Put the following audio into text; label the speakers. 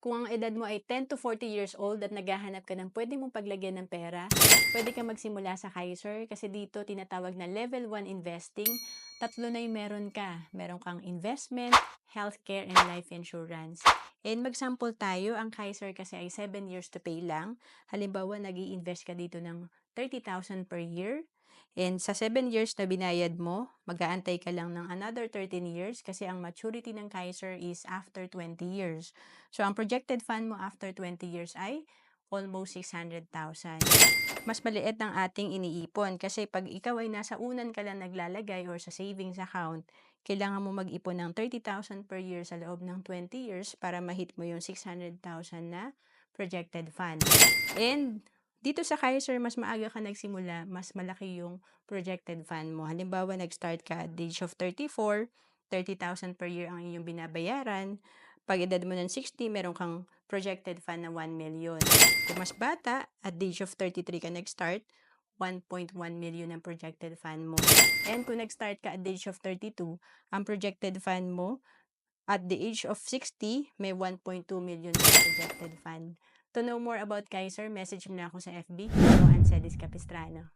Speaker 1: Kung ang edad mo ay 10 to 40 years old at naghahanap ka ng pwede mong paglagyan ng pera, pwede ka magsimula sa Kaiser kasi dito tinatawag na level 1 investing. Tatlo na yung meron ka. Meron kang investment, healthcare, and life insurance. And mag-sample tayo, ang Kaiser kasi ay 7 years to pay lang. Halimbawa, nag invest ka dito ng 30,000 per year. And sa 7 years na binayad mo, mag-aantay ka lang ng another 13 years kasi ang maturity ng Kaiser is after 20 years. So, ang projected fund mo after 20 years ay almost 600,000. Mas maliit ang ating iniipon kasi pag ikaw ay nasa unan ka lang naglalagay or sa savings account, kailangan mo mag-ipon ng 30,000 per year sa loob ng 20 years para ma-hit mo yung 600,000 na projected fund. And dito sa Kaiser, mas maaga ka nagsimula, mas malaki yung projected fund mo. Halimbawa, nag-start ka at age of 34, 30,000 per year ang inyong binabayaran. Pag edad mo ng 60, meron kang projected fund na 1 million. Kung mas bata, at the age of 33 ka nag-start, 1.1 million ang projected fund mo. And kung nag-start ka at the age of 32, ang projected fund mo, at the age of 60, may 1.2 million na projected fund. To know more about Kaiser, message mo na ako sa FB. Ako, Ancelis Capistrano.